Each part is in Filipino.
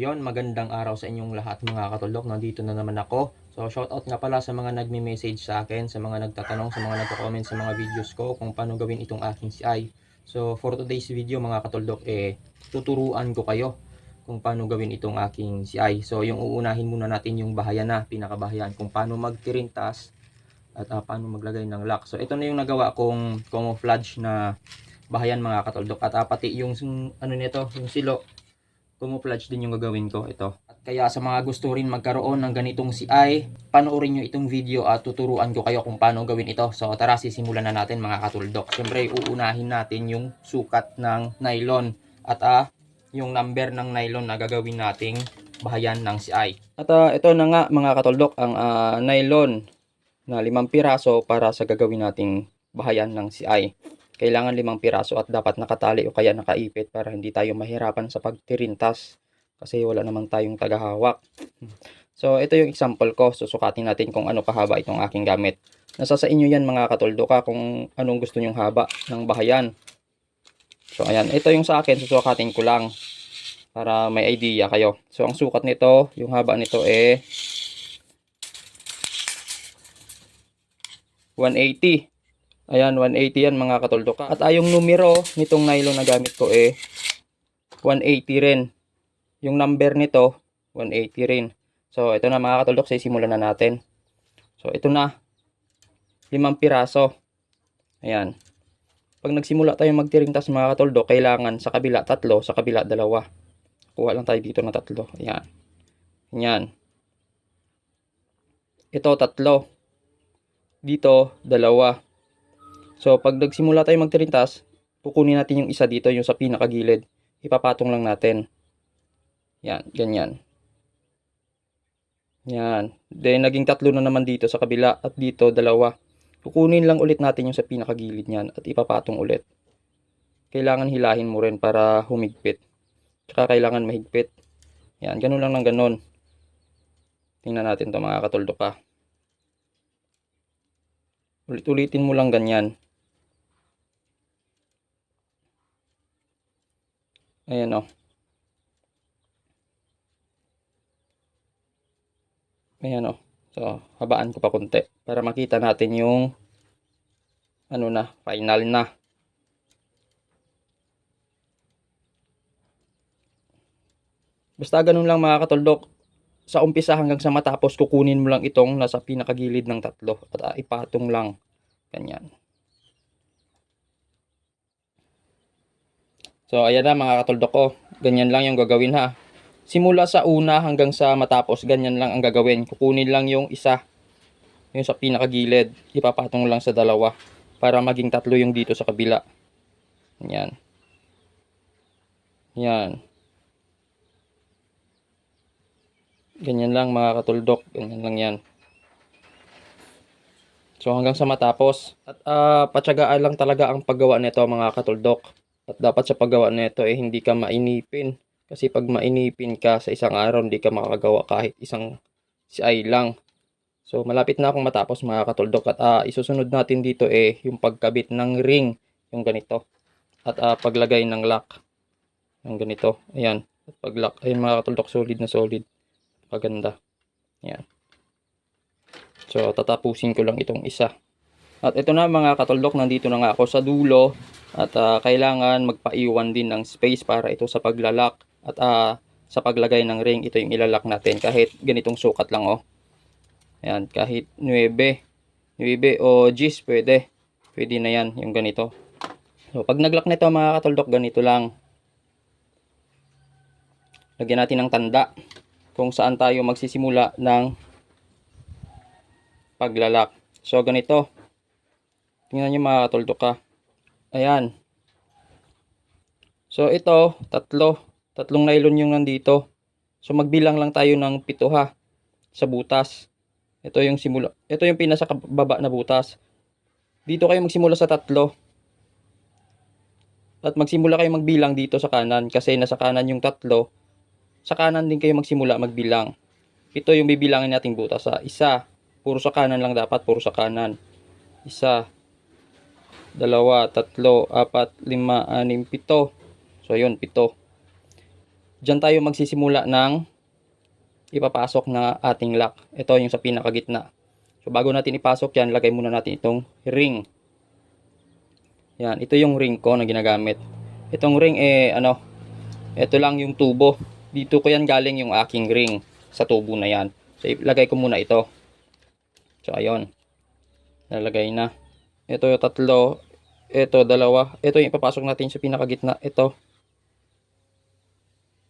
Yon, magandang araw sa inyong lahat mga katulok. Nandito na naman ako. So, shoutout nga pala sa mga nagme-message sa akin, sa mga nagtatanong, sa mga nagko-comment sa mga videos ko kung paano gawin itong aking CI. So, for today's video mga katulok, eh, tuturuan ko kayo kung paano gawin itong aking CI. So, yung uunahin muna natin yung bahayan na, pinakabahayan, kung paano magtirintas at ah, paano maglagay ng lock. So, ito na yung nagawa kong camouflage na bahayan mga katoldok. At ah, pati yung ano nito, yung silo, camouflage din yung gagawin ko ito. At kaya sa mga gusto rin magkaroon ng ganitong CI, panoorin nyo itong video at tuturuan ko kayo kung paano gawin ito. So tara sisimulan na natin mga katuldok. Siyempre uunahin natin yung sukat ng nylon at ah, yung number ng nylon na gagawin nating bahayan ng CI. At ah, ito na nga mga katuldok ang ah, nylon na limang piraso para sa gagawin nating bahayan ng CI kailangan limang piraso at dapat nakatali o kaya nakaipit para hindi tayo mahirapan sa pagtirintas kasi wala namang tayong tagahawak. So, ito yung example ko. Susukatin natin kung ano kahaba itong aking gamit. Nasa sa inyo yan mga katuldo ka kung anong gusto nyong haba ng bahayan. So, ayan. Ito yung sa akin. Susukatin ko lang para may idea kayo. So, ang sukat nito, yung haba nito eh 180. Ayan, 180 yan mga katuldo ka. At ayong numero nitong nylon na gamit ko eh 180 rin. Yung number nito 180 rin. So ito na mga katuldo, simulan na natin. So ito na. Limang piraso. Ayan. Pag nagsimula tayo magtiringtas mga katuldo, kailangan sa kabila tatlo, sa kabila dalawa. Kuha lang tayo dito na tatlo. Ayan. Ayan. Ito tatlo. Dito dalawa. So, pag nagsimula tayo magtirintas, kukunin natin yung isa dito, yung sa pinakagilid. Ipapatong lang natin. Yan, ganyan. Yan. Then, naging tatlo na naman dito sa kabila at dito, dalawa. Kukunin lang ulit natin yung sa pinakagilid niyan at ipapatong ulit. Kailangan hilahin mo rin para humigpit. Tsaka kailangan mahigpit. Yan, ganun lang ng ganun. Tingnan natin to mga katuldo pa. Ulit-ulitin mo lang ganyan. Ayan o. Ayan o. So, habaan ko pa konti para makita natin yung ano na, final na. Basta ganun lang mga katuldok. Sa umpisa hanggang sa matapos, kukunin mo lang itong nasa pinakagilid ng tatlo at ah, ipatong lang. Ganyan. So, ayan na mga katuldok ko. Ganyan lang yung gagawin ha. Simula sa una hanggang sa matapos, ganyan lang ang gagawin. Kukunin lang yung isa. Yung sa pinakagilid. Ipapatong lang sa dalawa. Para maging tatlo yung dito sa kabila. Yan. Yan. Ganyan lang mga katuldok. Ganyan lang yan. So hanggang sa matapos. At uh, patsagaan lang talaga ang paggawa nito mga katuldok. At dapat sa paggawa nito eh hindi ka mainipin. Kasi pag mainipin ka sa isang araw, hindi ka makagawa kahit isang CI lang. So malapit na akong matapos mga katuldok. At uh, isusunod natin dito eh yung pagkabit ng ring. Yung ganito. At uh, paglagay ng lock. Yung ganito. Ayan. At pag lock. Ayan mga katuldok. Solid na solid. Paganda. Ayan. So tatapusin ko lang itong isa. At ito na mga katuldok. Nandito na nga ako sa dulo. At uh, kailangan magpaiwan din ng space para ito sa paglalak at uh, sa paglagay ng ring ito yung ilalak natin kahit ganitong sukat lang oh. Ayan, kahit 9, 9 o 10 pwede. Pwede na yan yung ganito. So pag naglak nito mga katuldok ganito lang. Lagyan natin ng tanda kung saan tayo magsisimula ng paglalak. So ganito. Tingnan niyo mga katuldok ka. Ayan. So ito, tatlo. Tatlong nylon yung nandito. So magbilang lang tayo ng pito ha sa butas. Ito yung simula. Ito yung pinasa baba na butas. Dito kayo magsimula sa tatlo. At magsimula kayo magbilang dito sa kanan kasi nasa kanan yung tatlo. Sa kanan din kayo magsimula magbilang. Ito yung bibilangin nating butas ha. Isa. Puro sa kanan lang dapat, puro sa kanan. Isa, dalawa, tatlo, apat, lima, anim, pito. So, yun, pito. Diyan tayo magsisimula ng ipapasok na ating lock. Ito yung sa pinakagitna. So bago natin ipasok yan, lagay muna natin itong ring. Yan, ito yung ring ko na ginagamit. Itong ring eh ano, ito lang yung tubo. Dito ko yan galing yung aking ring sa tubo na yan. So ilagay ko muna ito. So ayun. Nalagay na. Ito yung tatlo. Ito dalawa. Ito yung ipapasok natin sa pinakagitna. Ito.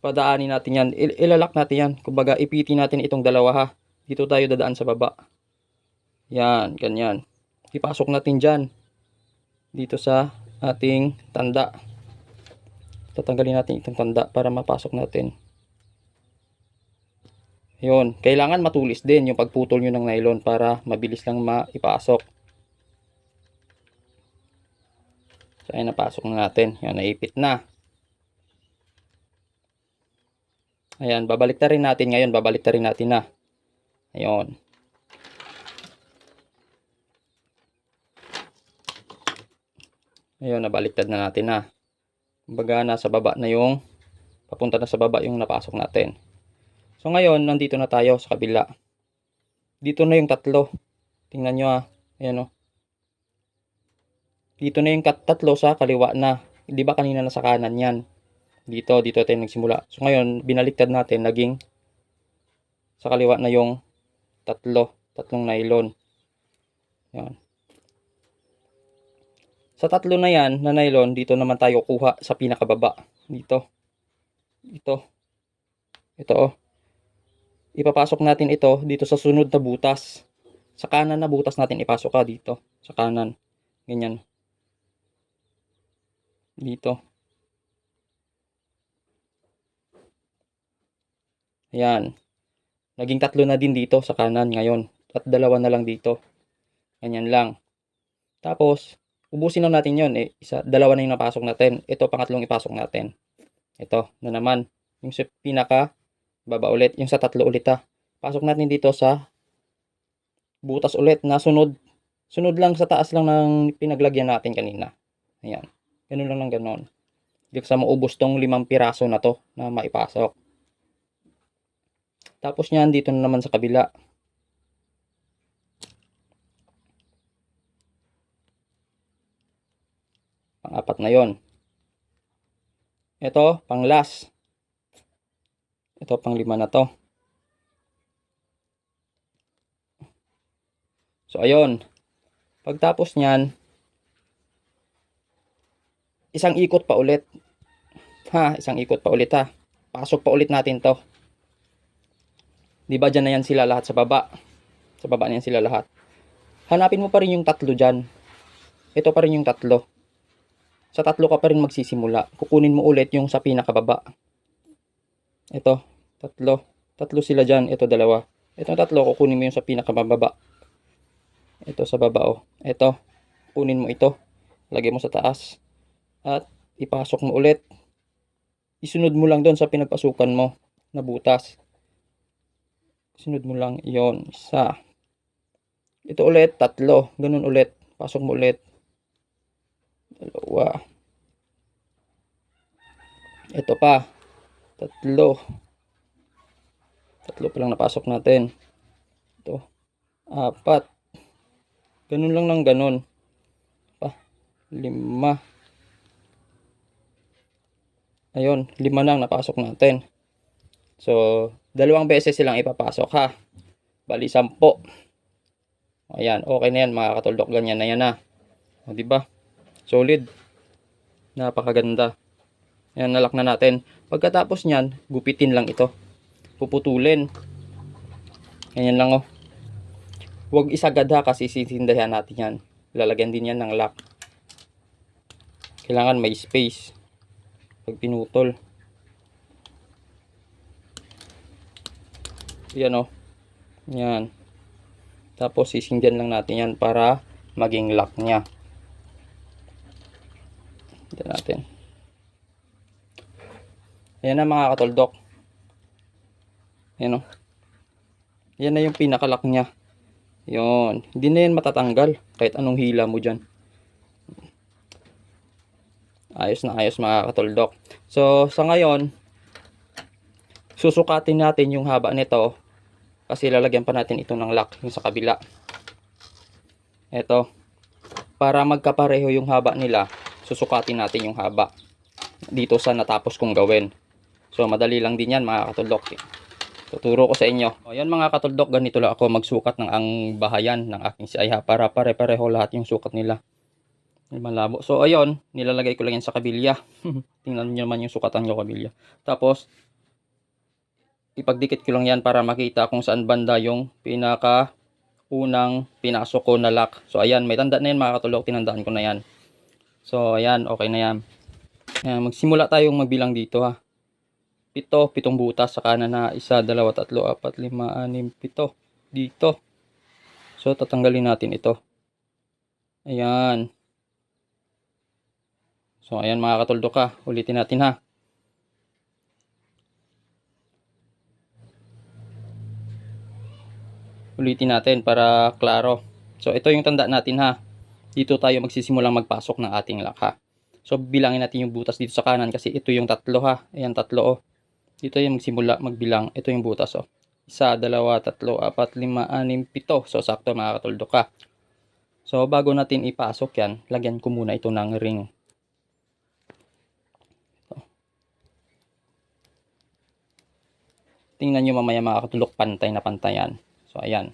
Padaanin natin yan. Il- ilalak natin yan. Kumbaga ipitin natin itong dalawa ha. Dito tayo dadaan sa baba. Yan, ganyan. Ipasok natin dyan. Dito sa ating tanda. Tatanggalin natin itong tanda para mapasok natin. Yun. Kailangan matulis din yung pagputol nyo ng nylon para mabilis lang maipasok. So, ayun, napasok na natin. Yan, naipit na. Ayan, babalik rin natin ngayon. Babalik rin natin na. Ayun. Ayun, nabaliktad na natin na. Kumbaga, nasa baba na yung, papunta na sa baba yung napasok natin. So, ngayon, nandito na tayo sa kabila. Dito na yung tatlo. Tingnan nyo ah. Ayan o. Dito na yung kat- tatlo sa kaliwa na. Di ba kanina nasa kanan yan? Dito, dito tayo nagsimula. So, ngayon, binaliktad natin, naging sa kaliwa na yung tatlo. Tatlong nylon. Yan. Sa tatlo na yan, na nylon, dito naman tayo kuha sa pinakababa. Dito. Ito. Ito oh. Ipapasok natin ito dito sa sunod na butas. Sa kanan na butas natin ipasok ka dito. Sa kanan. Ganyan. Dito. Ayan. Naging tatlo na din dito sa kanan ngayon. At dalawa na lang dito. Ganyan lang. Tapos, ubusin na natin yon eh, isa, dalawa na yung napasok natin. Ito, pangatlong ipasok natin. Ito, na naman. Yung sa pinaka, baba ulit. Yung sa tatlo ulit ha. Pasok natin dito sa butas ulit na sunod. Sunod lang sa taas lang ng pinaglagyan natin kanina. Ayan. Ganun lang ng ganun. Hindi ka sa maubos tong limang piraso na to na maipasok. Tapos niyan, dito na naman sa kabila. Pang-apat na yon. Ito, pang last. Ito, pang lima na to. So, ayun. Pagtapos niyan, isang ikot pa ulit. Ha, isang ikot pa ulit ha. Pasok pa ulit natin to. Di ba dyan na yan sila lahat sa baba? Sa baba na yan sila lahat. Hanapin mo pa rin yung tatlo dyan. Ito pa rin yung tatlo. Sa tatlo ka pa rin magsisimula. Kukunin mo ulit yung sa pinakababa. Ito, tatlo. Tatlo sila dyan. Ito, dalawa. Ito tatlo, kukunin mo yung sa pinakababa. Ito sa baba, oh. Ito, kunin mo ito. Lagay mo sa taas. At ipasok mo ulit. Isunod mo lang doon sa pinagpasukan mo na butas. Sunod mo lang yon isa. Ito ulit, tatlo. Ganun ulit. Pasok mo ulit. Dalawa. Ito pa. Tatlo. Tatlo pa lang napasok natin. Ito. Apat. Ganun lang ng ganun. Pa. Lima. Ayun, lima lang napasok natin. So, dalawang beses silang ipapasok ha. Bali, sampo. Ayan, okay na yan mga katuldok. Ganyan na yan na. O, diba? Solid. Napakaganda. Ayan, nalak na natin. Pagkatapos niyan, gupitin lang ito. Puputulin. Ganyan lang oh. Huwag isagad ha kasi sisindahan natin yan. Lalagyan din yan ng lock. Kailangan may space. Pag pinutol. Yan oh. Yan. Tapos sisinggan lang natin yan para maging lock niya. Ito natin. Ayan na mga katoldok. Ayan oh. Yan na yung pinakalock niya. Yun. Hindi na yan matatanggal. Kahit anong hila mo dyan. Ayos na ayos mga katoldok. So, sa ngayon, susukatin natin yung haba nito kasi lalagyan pa natin ito ng lock yung sa kabila. Ito. Para magkapareho yung haba nila, susukatin natin yung haba dito sa natapos kong gawin. So, madali lang din yan mga katuldok. Tuturo ko sa inyo. O, yan mga katuldok, ganito lang ako magsukat ng ang bahayan ng aking si Ayha para pare-pareho lahat yung sukat nila. Malabo. So, ayun, nilalagay ko lang yan sa kabilya. Tingnan nyo naman yung sukatan ko kabilya. Tapos, ipagdikit ko lang yan para makita kung saan banda yung pinaka unang pinasok ko na lock. So, ayan, may tanda na yan mga katulog. Tinandaan ko na yan. So, ayan, okay na yan. Ayan, magsimula tayong magbilang dito ha. Pito, pitong butas sa kanan na isa, dalawa, tatlo, apat, lima, anim, pito. Dito. So, tatanggalin natin ito. Ayan. So, ayan mga katuldok ha. Ulitin natin ha. Ulitin natin para klaro. So, ito yung tanda natin ha. Dito tayo magsisimulang magpasok ng ating lock ha. So, bilangin natin yung butas dito sa kanan kasi ito yung tatlo ha. Ayan, tatlo oh. Dito yung magsimula magbilang. Ito yung butas oh. Isa, dalawa, tatlo, apat, lima, anim, pito. So, sakto mga katuldok ha. So, bago natin ipasok yan, lagyan ko muna ito ng ring. Tingnan nyo mamaya mga katulok, pantay na pantay yan. So, ayan.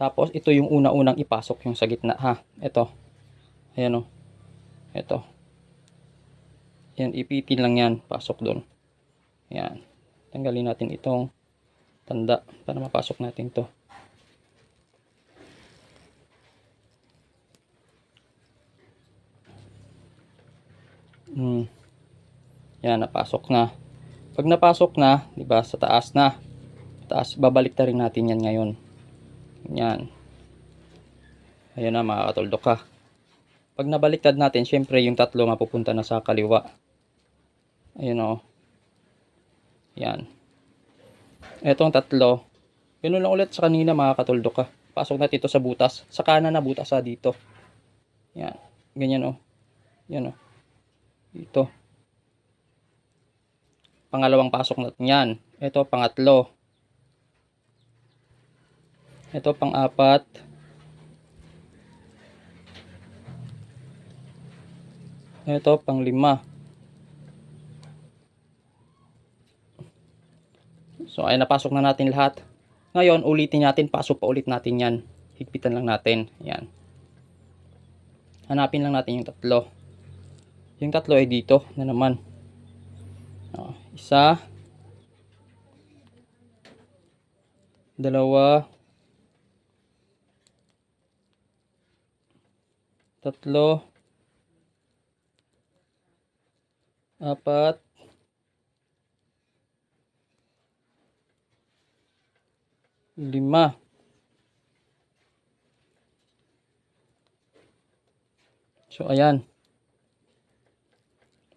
Tapos, ito yung una-unang ipasok yung sa gitna ha. Ito. Ayan o. Ito. Yan, ipitin lang yan. Pasok doon. Ayan. Tanggalin natin itong tanda para mapasok natin to. Hmm. Yan, napasok na. Pag napasok na, 'di ba, sa taas na. Taas, babalik na rin natin 'yan ngayon. Yan. Ayun na mga katuldok ha. Pag nabaliktad natin, syempre yung tatlo mapupunta na sa kaliwa. Ayun o. Yan. Etong tatlo. Ganun lang ulit sa kanina mga katuldok ha. Pasok natin ito sa butas. Sa kanan na butas ha dito. Yan. Ganyan o. Yan o. Dito. Pangalawang pasok natin yan. Ito pangatlo. Ito pang-apat. Ito pang-lima. So, ay napasok na natin lahat. Ngayon, ulitin natin. Pasok pa ulit natin yan. Higpitan lang natin. Yan. Hanapin lang natin yung tatlo. Yung tatlo ay dito na naman. Isa. Dalawa. Tatlo. Apat. Lima. So, ayan.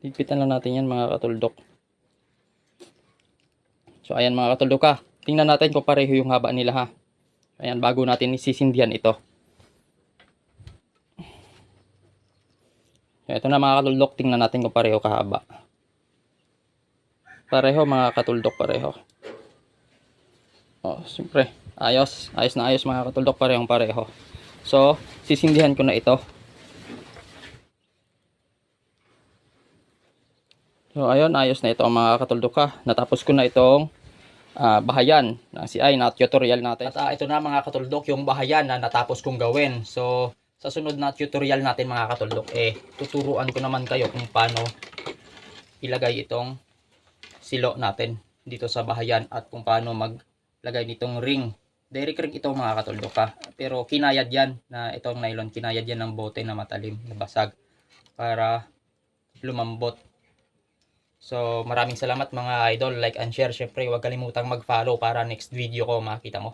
Higpitan lang natin yan mga katuldok. So, ayan mga katuldok ha. Tingnan natin kung pareho yung haba nila ha. Ayan, bago natin isisindihan ito. So, ito na mga katuldok. Tingnan natin kung pareho kahaba. Pareho mga katuldok, pareho. Oh, siyempre. Ayos. Ayos na ayos mga katuldok. Parehong pareho. So, sisindihan ko na ito. So ayun, ayos na ito ang mga katuldok ha. Natapos ko na itong ah, bahayan ng CI na tutorial natin. At ah, ito na mga katuldok yung bahayan na natapos kong gawin. So sa sunod na tutorial natin mga katuldok eh tuturuan ko naman kayo kung paano ilagay itong silo natin dito sa bahayan at kung paano maglagay nitong ring. Direct ring ito mga katuldok ha. Pero kinayad yan na itong nylon, kinayad yan ng bote na matalim, na basag para lumambot. So, maraming salamat mga idol. Like and share. Syempre, huwag kalimutang mag-follow para next video ko makita mo.